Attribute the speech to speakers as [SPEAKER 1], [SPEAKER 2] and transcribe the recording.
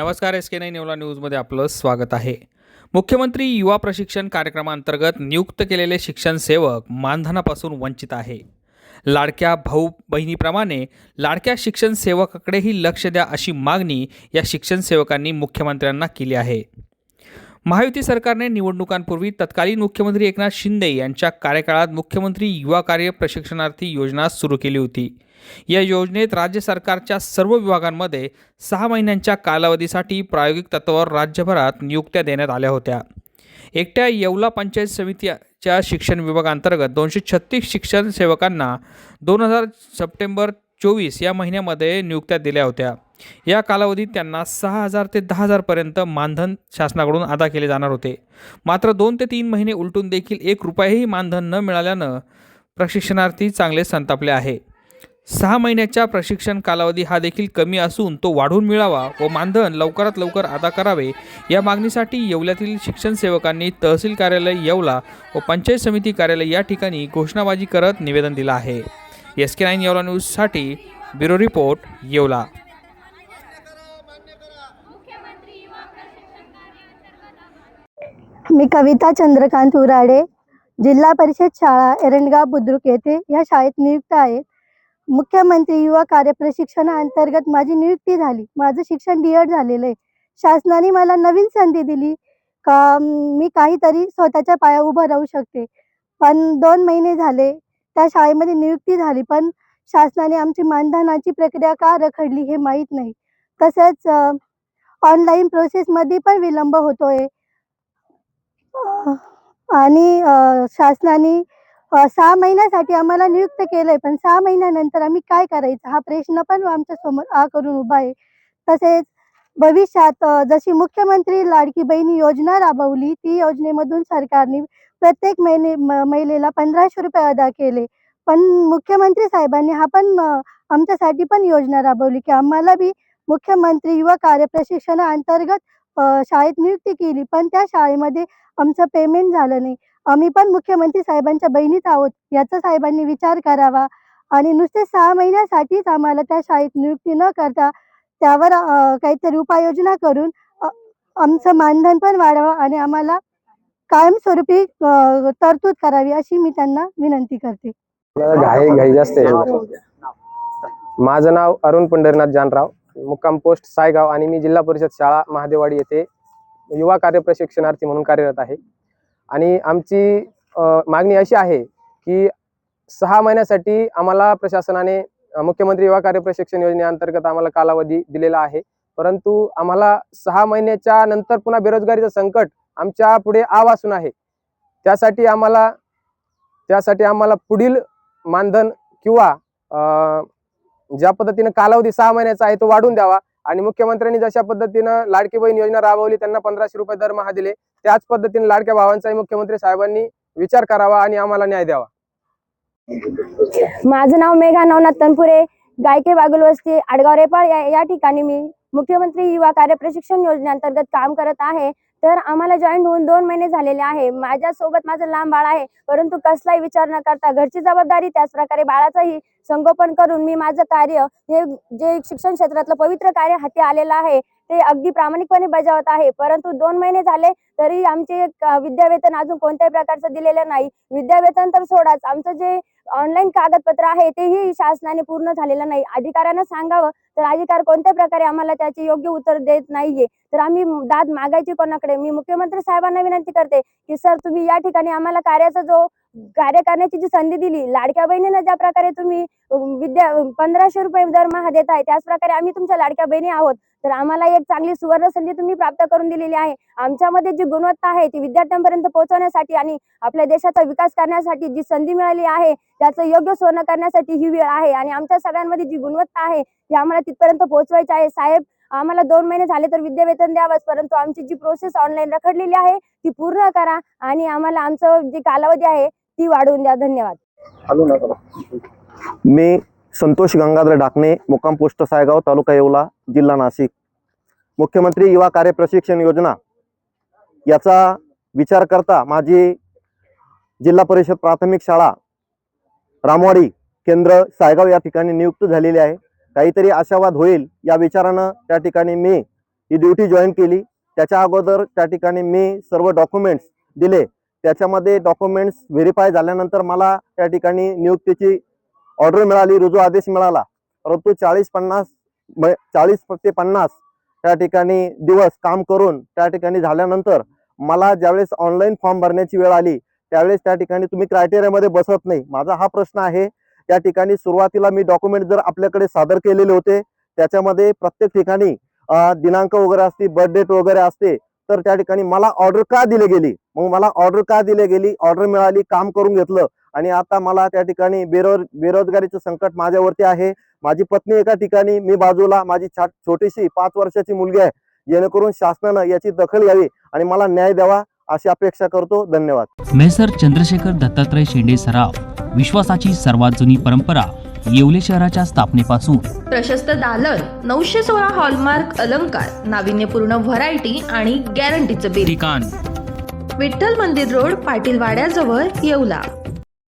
[SPEAKER 1] नमस्कार एस के नाईन येवला न्यूजमध्ये आपलं स्वागत आहे. मुख्यमंत्री युवा प्रशिक्षण कार्यक्रमांतर्गत नियुक्त केलेले शिक्षण सेवक मानधनापासून वंचित आहे. लाडक्या भाऊ बहिणीप्रमाणे लाडक्या शिक्षण सेवकाकडेही लक्ष द्या अशी मागणी या शिक्षण सेवकांनी मुख्यमंत्र्यांना केली आहे. महायुती सरकारने निवडणुकांपूर्वी तत्कालीन मुख्यमंत्री एकनाथ शिंदे यांच्या कार्यकाळात मुख्यमंत्री युवा कार्य प्रशिक्षणार्थी योजना सुरू केली होती. या योजनेत राज्य सरकारच्या सर्व विभागांमध्ये सहा महिन्यांच्या कालावधीसाठी प्रायोगिक तत्त्वावर राज्यभरात नियुक्त्या देण्यात आल्या होत्या. एकट्या येवला पंचायत समितीच्या शिक्षण विभागांतर्गत दोनशे छत्तीस शिक्षण सेवकांना दोन हजार सप्टेंबर चोवीस या महिन्यामध्ये नियुक्त्या दिल्या होत्या. या कालावधीत त्यांना सहा हजार ते दहा हजारपर्यंत मानधन शासनाकडून अदा केले जाणार होते. मात्र दोन ते तीन महिने उलटून देखील एक रुपयाही मानधन न मिळाल्यानं प्रशिक्षणार्थी चांगले संतापले आहे. सहा महिन्याच्या प्रशिक्षण कालावधी हा देखील कमी असून तो वाढवून मिळावा व मानधन लवकरात लवकर अदा करावे या मागणीसाठी येवल्यातील शिक्षण सेवकांनी तहसील कार्यालय येवला व पंचायत समिती कार्यालय या ठिकाणी घोषणाबाजी करत निवेदन दिलं आहे. एस के नाईन येवला न्यूजसाठी ब्युरो रिपोर्ट येवला.
[SPEAKER 2] मी कविता चंद्रकांत उराडे जिल्हा परिषद शाळा एरंडगाव बुद्रुक येथे या शाळेत नियुक्त आहे. मुख्यमंत्री युवा कार्य प्रशिक्षणाअंतर्गत माझी नियुक्ती झाली. माझं शिक्षण डी एड झालेलं आहे. शासनाने मला नवीन संधी दिली का मी काहीतरी स्वतःच्या पाया उभं राहू शकते. पण दोन महिने झाले त्या शाळेमध्ये नियुक्ती झाली पण शासनाने आमची मानधनाची प्रक्रिया का रखडली हे माहीत नाही. तसंच ऑनलाईन प्रोसेसमध्ये पण विलंब होतोय. आहे आणि शासनाने सहा महिन्यासाठी आम्हाला नियुक्त केलंय पण सहा महिन्यानंतर आम्ही काय करायचं? हा प्रश्न पण आमच्यासमोर आ करून उभा आहे. तसेच भविष्यात जशी मुख्यमंत्री लाडकी बहिणी योजना राबवली ती योजनेमधून सरकारने प्रत्येक महिने महिलेला पंधराशे रुपये अदा केले. पण मुख्यमंत्री साहेबांनी हा पण आमच्यासाठी पण योजना राबवली की आम्हाला बी मुख्यमंत्री युवा कार्य प्रशिक्षणा अंतर्गत शाळेत नियुक्ती केली. पण त्या शाळेमध्ये आमचं पेमेंट झालं नाही. आम्ही पण मुख्यमंत्री साहेबांच्या बहिणीच आहोत याचा साहेबांनी विचार करावा. आणि नुसते सहा महिन्यासाठीच आम्हाला त्या शाळेत नियुक्ती न करता त्यावर काहीतरी उपाययोजना करून आमचं मानधन पण वाढावं आणि आम्हाला कायमस्वरूपी तरतूद करावी अशी मी त्यांना विनंती करते.
[SPEAKER 3] घाई माझं नाव अरुण पंढरनाथ जानराव. मुक्काम पोस्ट सायगाव आणि मी जिल्हा परिषद शाळा महादेवाडी येथे युवा कार्य प्रशिक्षणार्थी म्हणून कार्यरत आहे. आणि आमची मागणी अशी आहे की सहा महिन्यासाठी आम्हाला प्रशासनाने मुख्यमंत्री युवा कार्य प्रशिक्षण योजनेअंतर्गत आम्हाला कालावधी दिलेला आहे. परंतु आम्हाला सहा महिन्याच्या नंतर पुन्हा बेरोजगारीचं संकट आमच्या पुढे आवासून आहे. त्यासाठी आम्हाला त्यासाठी आम्हाला पुढील मानधन किंवा ज्या पद्धतीने कालावधी सहा महिन्याचा आहे तो वाढवून द्यावा. आणि मुख्यमंत्र्यांनी जशा पद्धतीनं लाडकी बहीण योजना राबवली त्यांना पंधराशे रुपये दरमहा दिले. त्याच पद्धतीने लाडक्या भावांचाही मुख्यमंत्री साहेबांनी विचार करावा आणि आम्हाला न्याय द्यावा.
[SPEAKER 4] माझं नाव मेघा नवनाथ तनपुरे गायके बागुल वस्ती आडगाव रेपाळ या, या ठिकाणी मी मुख्यमंत्री युवा कार्य प्रशिक्षण योजनेअंतर्गत काम करत आहे. तर आम्हाला जॉईन होऊन दोन महिने झालेले आहे. माझ्यासोबत माझं लांब बाळ आहे परंतु कसलाही विचार न करता घरची जबाबदारी त्याच प्रकारे बाळाचंही संगोपन करून मी माझं कार्य हे जे शिक्षण क्षेत्रातलं पवित्र कार्य हाती आलेलं आहे ते अगदी प्रामाणिकपणे बजावत आहे. परंतु दोन महिने झाले तरी आमचे विद्यावेतन अजून कोणत्याही प्रकारचं दिलेलं नाही. विद्यावेतन तर सोडाच. आमचं जे ऑनलाईन कागदपत्र आहे तेही शासनाने पूर्ण झालेलं नाही. अधिकाऱ्यांना सांगावं तर अधिकार कोणत्या प्रकारे आम्हाला त्याचे योग्य उत्तर देत नाहीये. तर आम्ही दाद मागायची कोणाकडे? मी मुख्यमंत्री साहेबांना विनंती करते की सर तुम्ही या ठिकाणी आम्हाला कार्याचा जो कार्य करण्याची जी संधी दिली लाडक्या बहिणीनं ज्या प्रकारे तुम्ही विद्या पंधराशे रुपये दरमहा देताय त्याच प्रकारे आम्ही तुमच्या लाडक्या बहिणी आहोत. तर आम्हाला एक चांगली सुवर्ण संधी तुम्ही प्राप्त करून दिलेली आहे. आमच्यामध्ये जी गुणवत्ता आहे ती विद्यार्थ्यांपर्यंत पोहोचवण्यासाठी आणि आपल्या देशाचा विकास करण्यासाठी जी संधी मिळाली आहे त्याचं योग्य सोनं करण्यासाठी ही वेळ आहे. आणि आमच्या सगळ्यांमध्ये जी गुणवत्ता आहे ती आम्हाला तिथपर्यंत पोहोचवायची आहे. साहेब आम्हाला दोन महिने झाले तर विद्यावेतन द्यावंच परंतु आमची जी प्रोसेस ऑनलाईन रखडलेली आहे ती पूर्ण करा आणि आम्हाला आमचं जी कालावधी आहे ती वाढवून द्या. धन्यवाद.
[SPEAKER 5] मी संतोष गंगाधर डाकणे मुक्काम पोस्ट सायगाव तालुका येवला. जिल्हा नाशिक. मुख्यमंत्री युवा कार्य प्रशिक्षण योजना. याचा विचार करता माझी जिल्हा परिषद प्राथमिक शाळा रामवाडी केंद्र सायगाव या ठिकाणी नियुक्त झालेली आहे. काहीतरी आशावाद होईल या विचारानं त्या ठिकाणी मी ही ड्युटी जॉईन केली. त्याच्या अगोदर त्या ठिकाणी मी सर्व डॉक्युमेंट्स दिले. त्याच्यामध्ये डॉक्युमेंट्स व्हेरीफाय झाल्यानंतर मला त्या ठिकाणी नियुक्तीची ऑर्डर मिळाली रुजू आदेश मिळाला. परंतु चाळीस पन्नास चाळीस ते पन्नास त्या ठिकाणी दिवस काम करून त्या ठिकाणी झाल्यानंतर मला ज्यावेळेस ऑनलाईन फॉर्म भरण्याची वेळ आली त्यावेळेस त्या ठिकाणी तुम्ही क्रायटेरियामध्ये बसत नाही. माझा हा प्रश्न आहे त्या ठिकाणी सुरुवातीला मी डॉक्युमेंट जर आपल्याकडे सादर केलेले होते त्याच्यामध्ये प्रत्येक ठिकाणी दिनांक वगैरे असते बर्थ डेट वगैरे असते तर त्या ठिकाणी मला ऑर्डर का दिली गेली? मग मला ऑर्डर का दिली गेली? ऑर्डर मिळाली काम करून घेतलं आणि आता मला त्या ठिकाणी बेरोज बेरोजगारीचं संकट माझ्यावरती आहे. माझी पत्नी एका ठिकाणी मी बाजूला माझी छा- छोटीशी पाच वर्षाची मुलगी आहे. जेणेकरून शासनानं याची दखल घ्यावी आणि मला न्याय द्यावा अशी अपेक्षा करतो. धन्यवाद.
[SPEAKER 6] मेसर चंद्रशेखर दत्तात्रय शेंडे सराव विश्वासाची सर्वात जुनी परंपरा येवले शहराच्या स्थापनेपासून.
[SPEAKER 7] प्रशस्त दालन नऊशे सोळा हॉलमार्क अलंकार नाविन्यपूर्ण व्हरायटी आणि गॅरंटीचं बिल
[SPEAKER 6] ठिकाण.
[SPEAKER 7] विठ्ठल मंदिर रोड पाटील वाड्याजवळ येवला.